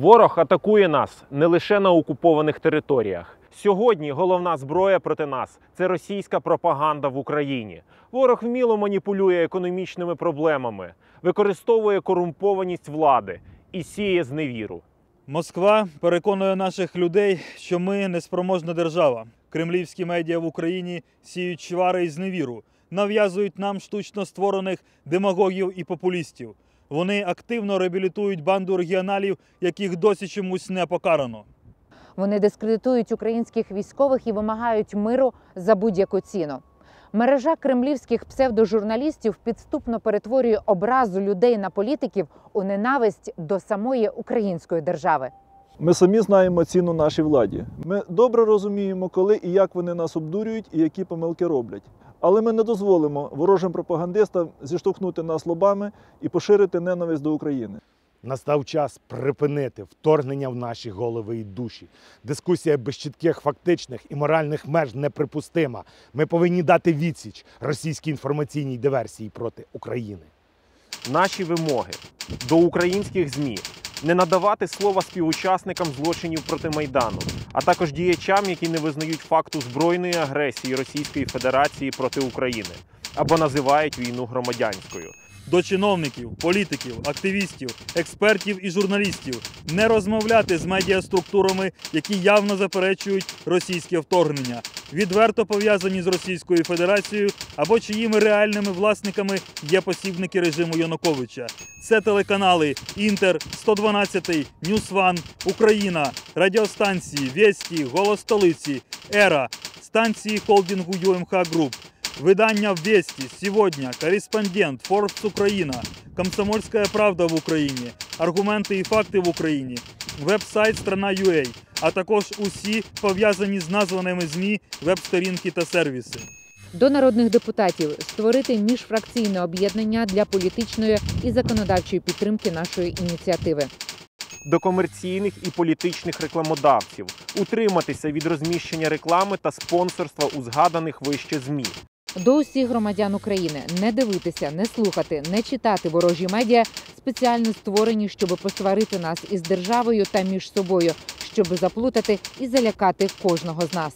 Ворог атакує нас не лише на окупованих територіях. Сьогодні головна зброя проти нас це російська пропаганда в Україні. Ворог вміло маніпулює економічними проблемами, використовує корумпованість влади і сіє зневіру. Москва переконує наших людей, що ми неспроможна держава. Кремлівські медіа в Україні сіють чвари і зневіру, нав'язують нам штучно створених демагогів і популістів. Вони активно реабілітують банду регіоналів, яких досі чомусь не покарано. Вони дискредитують українських військових і вимагають миру за будь-яку ціну. Мережа кремлівських псевдожурналістів підступно перетворює образу людей на політиків у ненависть до самої української держави. Ми самі знаємо ціну нашій владі. Ми добре розуміємо, коли і як вони нас обдурюють і які помилки роблять. Але ми не дозволимо ворожим пропагандистам зіштовхнути нас лобами і поширити ненависть до України. Настав час припинити вторгнення в наші голови і душі. Дискусія без чітких фактичних і моральних меж неприпустима. Ми повинні дати відсіч російській інформаційній диверсії проти України. Наші вимоги до українських ЗМІ не надавати слова співучасникам злочинів проти Майдану, а також діячам, які не визнають факту збройної агресії Російської Федерації проти України або називають війну громадянською. До чиновників, політиків, активістів, експертів і журналістів не розмовляти з медіаструктурами, які явно заперечують російське вторгнення, відверто пов'язані з Російською Федерацією або чиїми реальними власниками є посібники режиму Януковича. Це телеканали Інтер, 112, Ньюсван, Україна, радіостанції Вєсті, Голос столиці, Ера, станції холдингу ЮМХ Груп. Выдания «Вести», «Сегодня», «Корреспондент», «Форбс Украина», «Комсомольская правда в Україні», «Аргументи і факти в Україні», веб-сайт «Страна.ua», а також усі пов'язані з названими ЗМІ, веб-сторінки та сервіси. До народних депутатів створити міжфракційне об'єднання для політичної і законодавчої підтримки нашої ініціативи. До комерційних і політичних рекламодавців утриматися від розміщення реклами та спонсорства у згаданих вище ЗМІ. До усіх громадян України не дивитися, не слухати, не читати ворожі медіа, спеціально створені, щоб посварити нас із державою та між собою, щоб заплутати і залякати кожного з нас.